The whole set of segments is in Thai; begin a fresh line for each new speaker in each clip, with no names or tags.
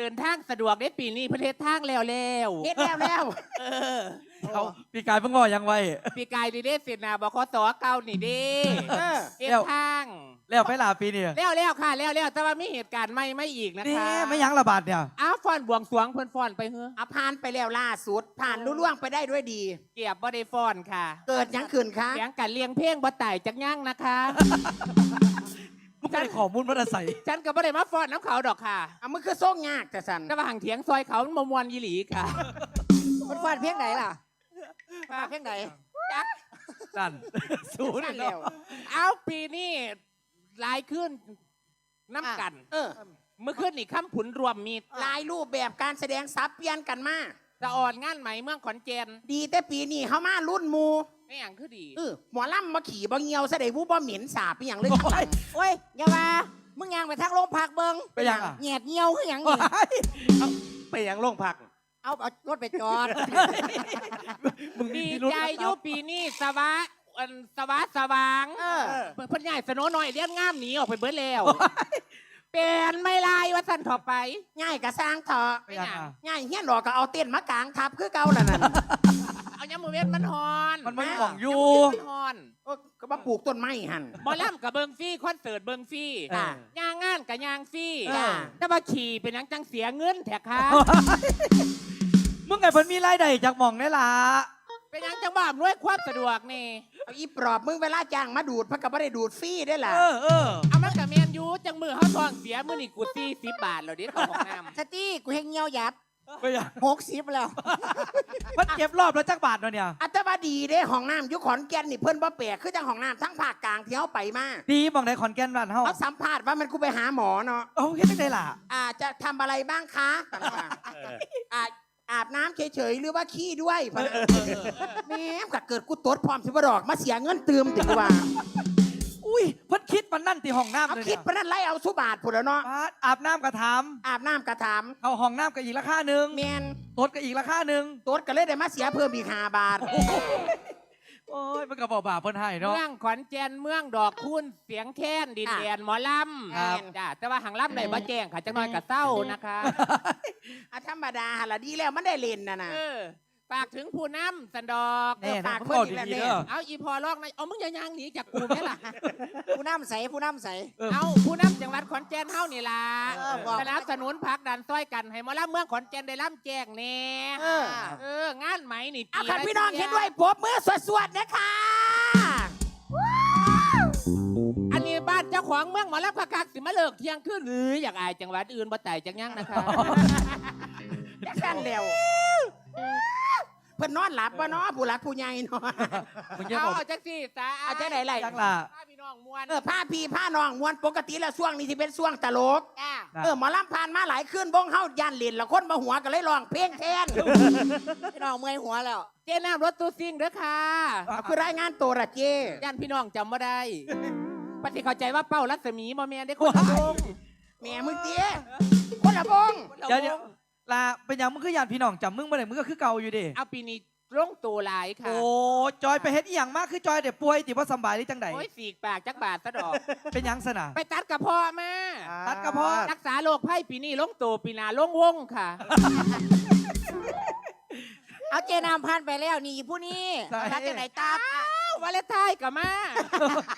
เดินทางสะดวกได้ปีนี้ประเทศทางแล้วแล้ว
เฮ็ดแล้วแล้ว
เออ
เขาปีกายเพิ่งบอกยังไว้
ปีกายดีเด้เสนาบคสเก่านี่เด้
เออ
เฮ็ด
แล้ว
ทาง
แล้วไปลาปีนี่
แล้วแล้วค่ะแล้วแล้วแต่ว่ามีเหตุการณ์ไม่ไม่อีกนะ
นี่
คะ
ไม่ยั้งระบาดเนี่ย
อ้าวฟอนบวงสรวงเพิ่นฟอนไปเฮ้อ
เอาผ่านไปแล้วล่าสุด ผ่านลุล่วงไปได้ด้วยดี
เกียบบ่ได้ฟอนค่ะ
เกิดหยังขึ้นคะ
เสียงกันเลียงเพลงบ่ไต่จักย่างนะคะ
มึงไม่ได้ข้อมูลมาแต่ใส่
ฉันก็บ่ได้มาฟอนน้ำเขาดอกค่ะ
เอามันคือโซ่งยากแต่สัน
แต่ว่าห่างเถียงซอยเขามันบ่มวนยีหลีค่ะ
มันฟาดเพียงไหนล่ะฟาดเพียงไหน
จัก
นั่นศูนย์
นั่น
แล้
แล้วว
เอาปีนี้หลายขึ้นน้ำกัน
เออ
เมื่อคืนนี่คำผุนรวมมี
หลายรูปแบบการแสดงสับเปลี่ยนกันมา
จะอ่อนงานไหมเมืองขอนแก่น
ดีแต่ปีนี้เขามารุ่นหมู
ไม่อย่างคือดี
เออหมอลำมาขี่บ่เงียวแสดงผู้บ่เหม็นสาบไปอย่างเลย
โอ้ย
โอ้ยอย่ามามึงยางไปทางโรงพักเบิง
ไปยังอะ
แหยดเงียวคือหยัง
ว้
นี่า
ยเอาไปยังโรงพัก
เอาเอารถไปจอด
มึง
ดี
มีรุ่น
ใจ
รับ
อยุปีนี้สวะอันสวะสว่าง
เออ
เพิ่นใหญ่สโนหน่อยเลี้ยงงามหนีออกไปเบิดแล้วเป็นไม่ลายว่าสันถอไป
ง่ายกะสร้างเถอะ
ไปยังอะ
ง่ายเฮี้ยนหรอกก็เอาเต้นมากลางทับคือเก่าล่ะนั่น
เอา ยามมือเว้นมันฮอน
มันไม่หม่องอยู่
มันฮอน
เออก็มาปลูกต้นไม้หัน
หมอลำกับเบิงฟรี่คอนเสิร์ตเบิงฟรี่
เออ
ยางงานกับยางฟรี่
จ้า
แต่ว่าขี่เป็นหยังจังเสียเงินแท็กค่ะ
มึงไงเพิ่นมีรายได้จากหม่องนี่ล่ะ
เป็นหยังจังบ้ามด้วยความสะดวกนี่
เอาอีปลอบมึงเวลาจ้างมาดูดเพักก็ไม่ได้ดูดฟรีได้ล่ะ
เออเออ
เอามันกับเมียนอยูจังมือเขาทองเสียมือนี่กูตีสิบบาทแล้วเดิของของน้
สตี้กูเฮงเงียวหยัด
ไปยัง
หกสิบแล้ว
มันเก็บรอบแล้วจักบาทเนาะเนี่ย
อัตมาดีเด้ห้องน้ำอยุขอนแก่นนี่เพิ่นบ่แปลกคือจังห้องน้ำทั้งภาคกลางที่เขาไปมา
ดีหม่องในขอนแก่นบ้านเฮา
เขาสัมภาษณ์ว่ามันกูไปหาหมอเนาะ
เอาเฮ็ดจังไดล่ะ
อ่าจะทำอะไรบ้างคะต่างๆอ่าอาบน้ำเฉยๆหรือว่าขี้ด้วยพะนะแม่มก็เกิดกูตดพร้อมสิบดอกมาเสียเงินเติมถึงว่า
อุ้ยเพิ่นคิดมันนั่นที่ห้องน้ำ
เอา
เลย
คิ
เนี่
ด
ย
ปะนั้นไล่เอาสุบาทพุ่นแล้วเนาะ
บาสอาบน้ำกระถาม
อาบน้ำกระถาม
เอาห้องน้ำก็อีกราคาหนึ่ง
แมน
ตดก็อีกราคาหนึ่ง
ตดก็เลยได้มาเสียเพิ่มอีกห้าบาท
โอ้ยมันก็บอกบาปเพิ่นให้ำเนาะ
เมืองขอนแก่นเมืองดอกคุณเสียงแค้นดินแดนหมอล
ครับำ
จ้าแต่ว่าหางลำไหนบ่แจ้งค่ะจังน้อยกับเศร้านะคะ
อะธรรมดาหนละดีแล้วมันได้เล่นนะนะ
เออ ฝากถึงผู้นำสันดอก
แน่
ฝา
นะ
ก
เพิ่น
เพิ่
บอก
นอีกแล้ว
ดีๆ
แน่
เด้อ
เอาอีพอลอกในะเอามึงอย่าย่างหนีจากกูแม่ล่ะ
ผู้น้ำใสผู้น้ำใส
เออ
เอาผู้นำจังหวัดขอนแก่นเฮานี่ล่ะ
เออบอก
สนับสนุนพักดันซ้อยกันให้หมอลำเมืองขอนแก่นได้ล่ำแจ้งแน่
เออ
เอองานไหมนี่
เอา
ปี
คัน
ละ
พี่น้อง
ที
เห็นด้วยปรบมือสวดๆนะคะ
อันนี้บ้านเจ้าของเมืองหมอลำคักๆสิมาเลิกเที่ยงคืนหรืออยากอายจังหวัดอื่นบ่ไต่จังยังนะคะ
จักสันเร็ว เพิ่นนอนหลับวะเนาะผู้หลักผู้ใหญ่เนาะ
มึงจะ
เอา
บอก
เอาจังสิสา
เอาจังไหนไร
จังล่ะ
พาพี่น้องมวน
เออผ้าพี่ผ้าน้องมวนปกติแล้วช่วงนี้ที่เป็นช่วงตลก
จ้า
ครับ
เออหมอลำผ่านมาหลายคืนบ้งเฮาย่านเล่นละคนมาหัวก็เลยร้องเพลงแทนพี่น้องเมื่อยหัวแล้ว
เจ๊น้ำรถตู้ซิ่งเด้อค่ะ
เอาคือรายงานตัวละเจ้
ย่านพี่น้องจำบ่ได้ปฏิเข้าใจว่าเป้ารัศมีบ่แม่นได้คนละวง
แหม่มึงเตี้ยคนละบง
คนละ
เดี๋ยว
ว
เดี๋ยว
ง
ลาเป็นหยังมึงคือญาติพี่น้องจำมึงบ่ได้มึงก็คือเก่าอยู่ดิ
เอาปีนี้ร่องตัวหลายค่ะ
โอ้จอยไปเฮ็ดอีหยังมากคือจอยเดี๋ยวป่วยติบ่สำบายหรือจังใด
โอ้ยสีกปากจักบาทซะดอก
เป็นหยังซะน่ะ
ไปตัดกระเพาะมา
ตัดกระเพาะ
รักษาโรคไข้ปีนี้ลงตัวปีหนาลงวงค่ะ
เอาเจนามผ่านไปแล้วนี่ผู้นี้
ใช่
รักจังไหนตาบ
วาเลนไทน์กับมา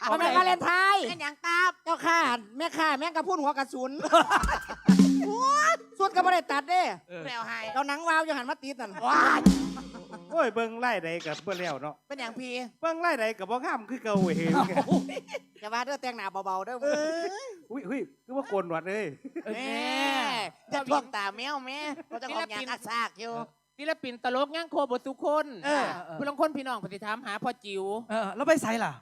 เอาแม่วาเลนไทน์แม่นหยังตาบเจ้าค่ะแม่ค่ะแม่งกระพุ่นหัวกระสุน สุดก็ไม่ได้ตัดเด้
เออ
แล้วให้เราหนังวาวอยู่หันมาตีนั่น
ว้าย
โอ้ยเบิ่งไล่ใดกับเบิ่งแล้วเนาะ
เป็นอย่างพี
เบิ่งไล่ใดกับบ่งามคือเก่าเว้ย
จะว่าเด้อแต่งหน้าเบาๆเด้อ
อุ้ยอุ้ยคือว่าโกนหนวดเลย
แม่จะท่วงตาแมวแม่เราจะของยางอักซากอยู่
ศิลปินตลกย่างโคบทุกคน
เออ
ผู้ลางคนพี่น้องปฏิถามหาพ่อจิ๋ว
เออแล้วไปใส่ล่ะ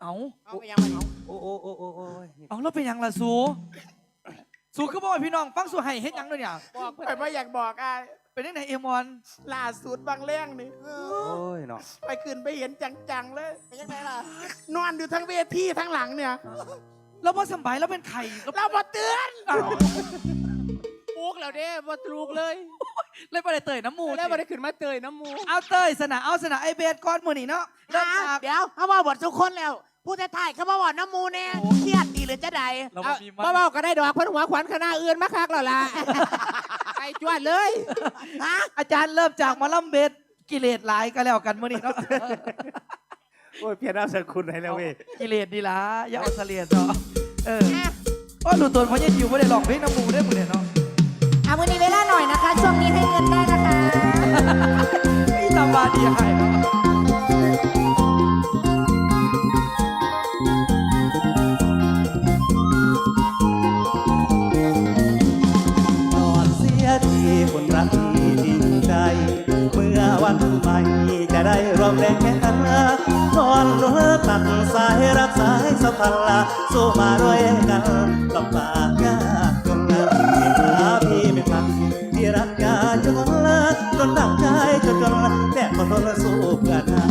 เอา
เอาไปยังมันเอา
โอ้โอ้โอ้โอ้โอ้ย
เอาแล้วเป็นหยังล่ะสู สูคือบ่ให้พี่น้องฟังสูให้เฮ็ดหยังด้วยเนี่ย
บอกเพิ่น
ไปไม่อยากบอกอะ
เป็นจังไดเอมอน
ล่าสุดบางเรื่องนี่
โอ้ยเนาะ
ไปขึ้นไปเห็นจังๆเลยเป็นยังไงล่ะนอนอยู่ทั้งเวทีทั้งหลังเนี่ย
แล้วบ่สำบายแล้วเป็นไข่แล้ว
เราบอเตือน
ปลูกแล้วเด้บ่ปลูกเลย
เลยบ่ได้เตยน้ำมูก
แล้วบ่ได้ขึ้นมาเตยน้ำหมู
เอาเตยสนะเอาสนะไอเบสก้อนมื้อนี้เนาะเริ่มจาก
เดี๋ยวเขาบอกบททุกคนแล้วผู้ท้ายๆเขาบอกว่าน้ำมูแน่เครียดดิ หรือจะใด
เรา
เอา
บ่มี
บ่
มา
เว้าก็ได้ดอกเพิ่นหัวขวัญคณะอื่นมาคักแล้วล่ะ ไปจวดเลย
ฮะ
อาจารย์เริ่มจากหมอลำเบสกิเลสหลายก็แล้วกันมื้อนี้เนาะ
โอ้ยเพี้ยนเอาสกุลให้แล้วเว้ย
กิเลสดีละอย่าเอาเสลียดเนาะเออก็ดูตัวเพราะยังอยู่ไม่ได้ลองเพลงน้ำหมูได้หมดเลยเนาะ
เอาวันนี้เวลาหน่อยนะคะ ช่วงนี้ให้เงินได้นะคะ
นี่ตามบาดีให้เนาะ
กันละสู้มาด้วยกันลำบากยากจนละที่หาพี่ไม่พันที่รักกาจนละจนดังใจจนจนละแต่ก็ทนสู้เพื่อนหา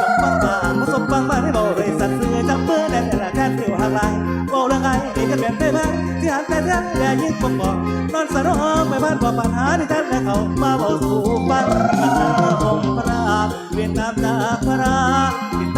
จบปังบางประสบปังมาได้บอกเลยสัตว์เสือจับมือแน่นแน่แทนเที่ยวหางลายบอกเรื่องไงนี่ก็เป็นได้ไหมที่หันแต่เรื่องและยิ่งปกป้องนอนสะร้องไม่บ้านบอกปัญหาที่ท่านและเขามาบอกสู่ฟังองค์พระเวียนนามจากพระติด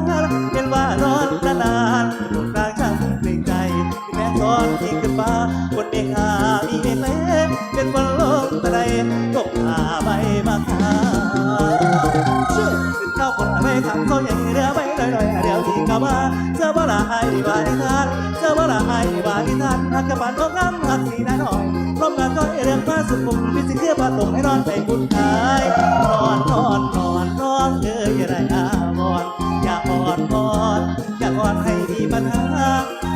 บาลีทานเจอบ่ละไอ้บาลีทานหักกระปานของน้ำหักสีน้าหน่อยร่วมงานก้อเรื่องมาสุดปุ่มพิสิเคือปลาตกให้นอนไปบุญทายนอนนอนนอนนอนเอ้ยอย่าได้อาวอนอย่าอ่อนอ่อนอย่าอ่อนให้มีปัญหา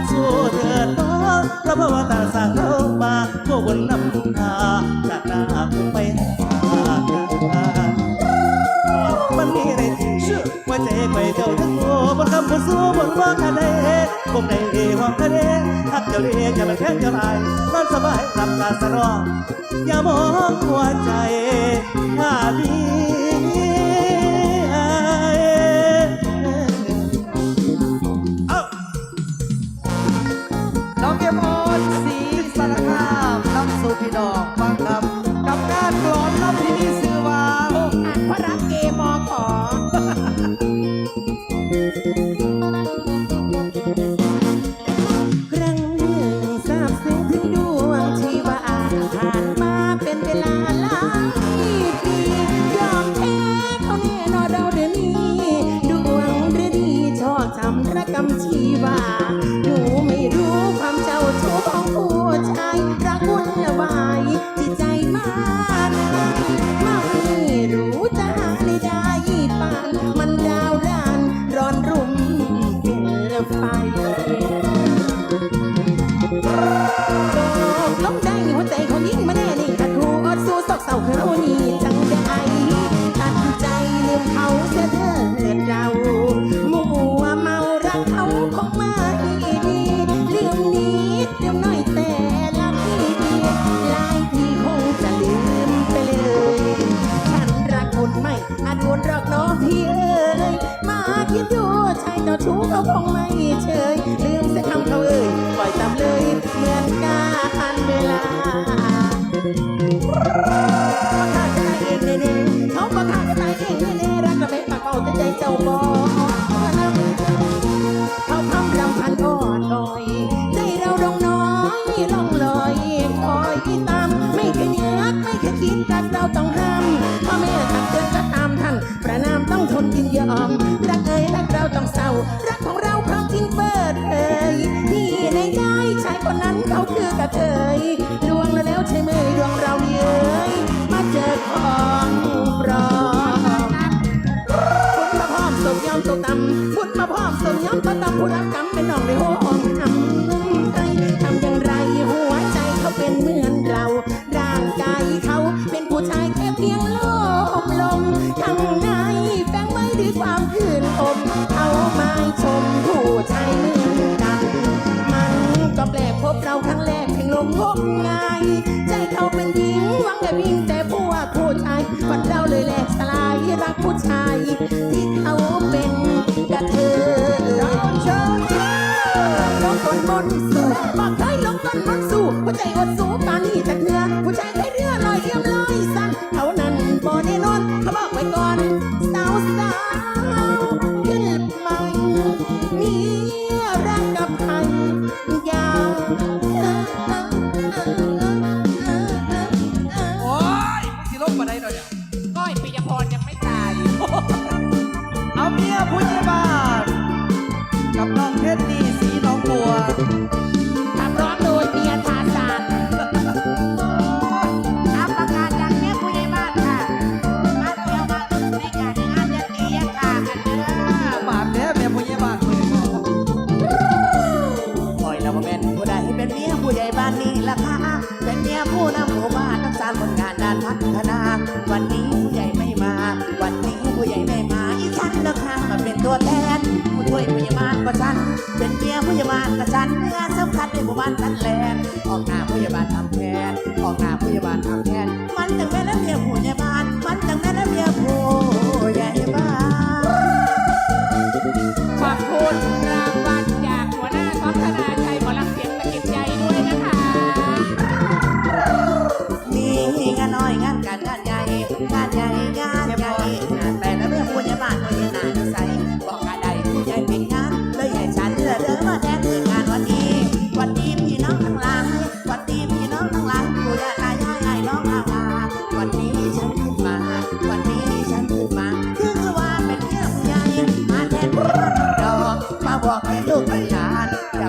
สู้เถิดน้องพระพวตาสั่งเรามาพวกบนน้ำ อห้องทะเลทักเจ้าเรียกอย่ามันแข็งจะลายนอนสบายหลับตาสรออย่ามองหัวใจถ้าดี
น้องเกมออนสีสารคามนำสู่พี่
ดอก มัน เชยลืมเสียคำเขาเอ่ยปล่อยตามเลยเหมือนการเวลาขาขาจะตายเองเน่ๆเขาก็ขาจะตายเองเน่ๆรักกระเบ็ดปากเป่าแต่ใจเจ้าบอเขาทำรำพันอ่อนลอยใจเราดองน้อยล่องลอยคอยตามไม่เคยเนื้อไม่เคยคิดรักเราต้องห้ามพ่อแม่ตักเตือนก็ตามทันประนามต้องทนยินยอมรักเอ่ยรัก คนนั้นเขาคือกระเทยลวงแล้วใช่ไหมดวงเราเอ่ย แต่วิ่งแต่พวก
ผู้ชายฝันเราเลยแหลกสลายรักผู้ชายที่เขาเป็นกระเทย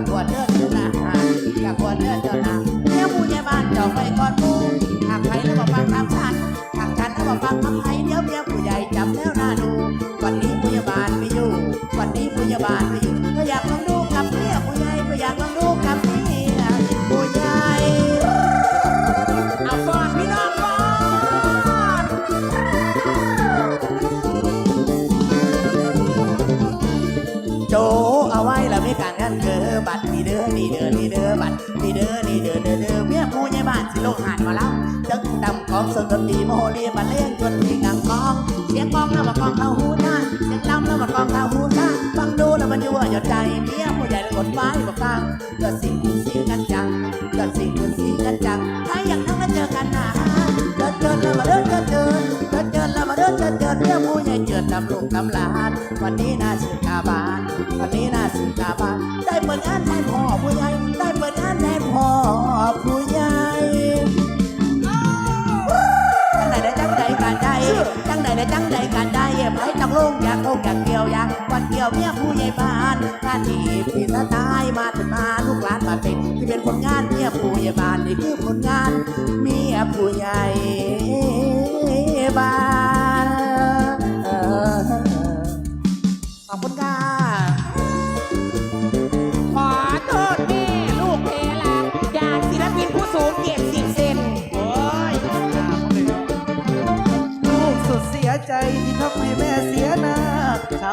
กบว
ดเลื
อดเจ้าหน้า
จาก
ปวดเลือดเจ้าน้าเนี่ยผู้ใหญ่บ้านจองไปก่อนหมูหากใครแล้วบอกฟังตามฉันหากฉันแล้วบอกฟังคำใครเดี๋ยวเดียว ลกหาดมาแล้วจักดำของสนดนตรีโมโหเรียมาเล่นจนเพลงกังกอง เสียงกองแล้วมากองเข้าหูหน้าเสียงลำแล้วมากองเข้าหูหน้าฟังดูแล้วมันยั่วหยดใจเมียผู้ใหญ่กดไม้บอกฟังเกิดสิ่งที่สิ่งกันจังเกิดสิ่งที่สิ่งกันจังถ้าอยากนั่งแล้วเจอกันนะเกิดเกิดแล้วมาเดินเกิดเกิดเกิดเกิดแล้วมาเดินเกิดเกิดเมียผู้ใหญ่เจิดตำลูกตำลานวันนี้น่าชื่นตาบานวันนี้น่าชื่นตาบานได้เปิดงานแทนพ่อผู้ใหญ่ได้เปิดงานแทนพ่อผู้ใหญ่ จังใดในจังใดกันได้ไปต้องลงอยากลงอยากเกี่ยวอยากวันเกี่ยวเมียผู้ใหญ่บ้านงานที่พี่ตาตายมาถึงมาลูกหลานมาเป็นที่เป็นผลงานเมียผู้ใหญ่บ้านนี่คือผลงานเมียผู้ใหญ่บ้าน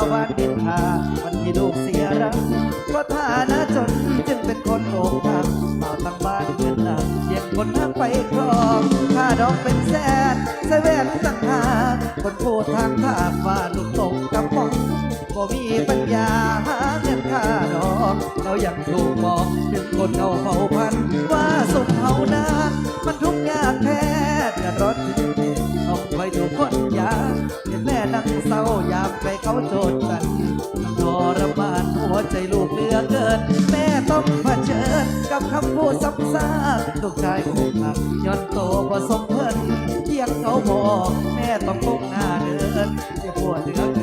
า
วบ้านดินทาวันที่ลูกเสียรักเพราะฐานะจนจึงเป็นคนโอกหักเมาทั้งบ้านเงินหนักเยี่ยงคนทักไปครองค่าดอกเป็นแสนแสเวนตั้งหาคนพูดทางภาพว่าลูกตกกระป๋องบ่มีปัญญาหาเงินค่าดอกเรายังถูกบอกถึงคนเอาเผาพันว่าสุขเฮานามันทุกข์ยากแท้เดือดร้อนถึง องคอยดูคนยาเห็นแม่นั่งเศร้าอยากไปเขาโจทย์กันทรมานหัวใจลูกเหลือเกิน แม่ต้องเผชิญกับคำพูดซ้ำซากลูกชายอกหักย้อนโตผสมเพิ่นเที่ยงเขาบอก แม่ต้องก้มหน้าเดินจะปวดเหลือเกิน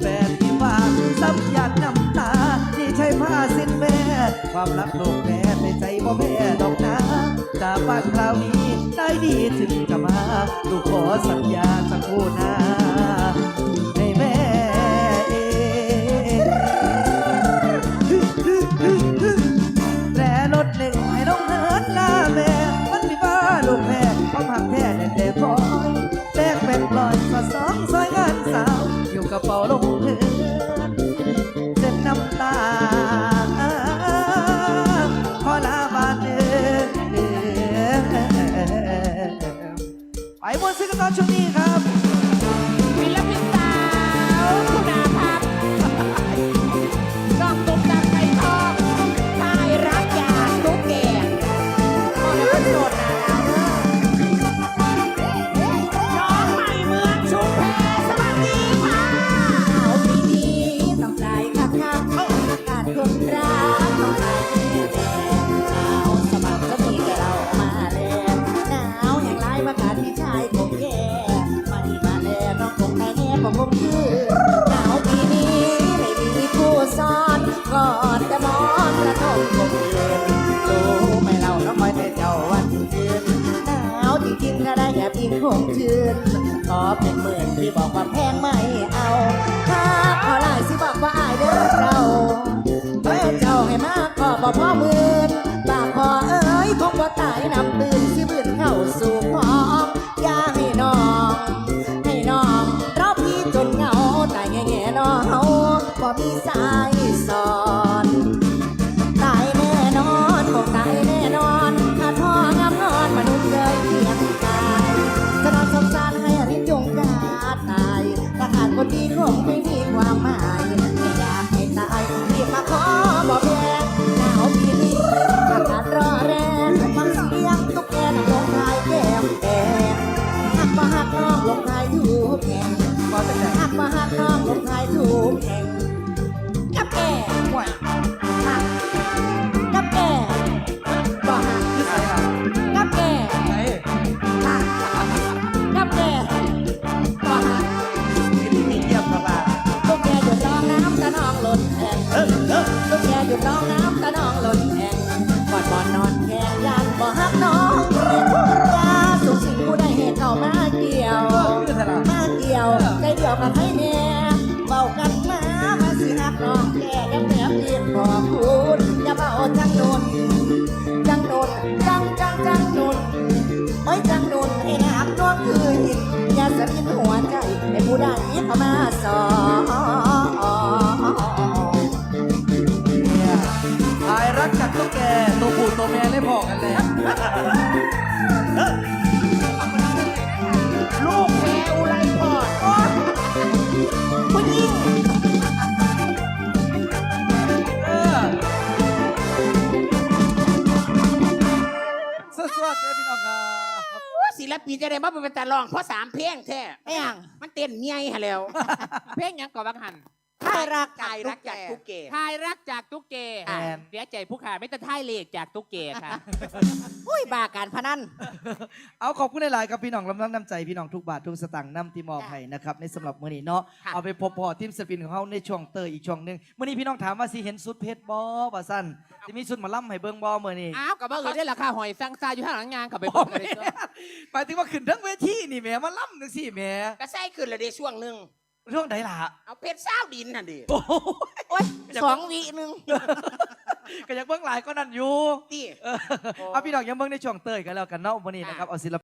แฟนที่มาซ้ำยัดน้ำตาที่ใช้ผ้าสิ้นแม่ ความรักลูกแม่ในใจบ่แม่ดอกนาจากบ้านคราวนี้ได้ดีถึงจะมาลูกขอสัญญาสักคู่นา บนซื้
ผมคงคือหนาวปีนี้ไม่มีผู้ซ่อนกอดแต่มอนกระทงคงเย็นรู้ไม่เราต้องคอยแต่เจ้าวันคืนหนาวจริงๆก็ได้แค่พิงคงชื่นขอเป็นหมื่นที่บอกว่าแพงไม่เอาถ้าขอลายสิบอกว่าอายเด้อเจ้าเด้อเจ้าให้มากขอบ่พ่อหมื่นปากขอเอ้ยคงบ่ตายนำตื่นสิบืนา
ปินจะได้มาเป็นตาลองเพราะสามเพลงแท้
ไม่ยัง
มันเต้นเมียฮะแล้ว เพลงหยังก่อนบังหัน
ใครรัก
ทายรักจากตุ๊กเก ทายรักจากตุ๊กเกอะเสียใจผู้ขาไม่แต่ทายเลขจากตุ๊กเกค่ะ
อุ้ยบาการพนัน
เอาขอบคุณหลายๆครับพี่น้องลำน้ำน้ำใจพี่น้องทุกบาททุกสตางค์น้ำที่มอบให้นะครับในสำหรับมื้อนี้เนาะ
ค่ะ
เอาไปพบพอทีมสปินของเขาในช่วงเตอร์อีกช่วงหนึงมื้อนี้พี่น้องถามว่าสิเห็นสุดเพชรบอว่าสั้นจะมีสุดหมาล่ำให้เบิ่งบอมื้อนี้
อ้าวกับว่าเออได้ราคาหอยสังซาอยู่ข้างหลังงานกับไปบอกกันเลยเนอะ
หมายถึงว่าขึ้นทั้งเวทีนี่แหม่มาล่ำจังซี่แหม่
ก็ใส่ขึ้นเลยเดช่วงหนึ่ง
เรื่องใดล่ะ
เอาเพชรเศร้าดินน่ะดิ
โอ้โห
โอ้ยสองวิหนึ่ง
ก็อยากเบิ่งหลายก็นั่นอยู่
ตี
เออเอาพี่น้องยังเบิ่งในช่วงเตยกันแล้วกันเนาะมื้อนี้นะครับเอาศิล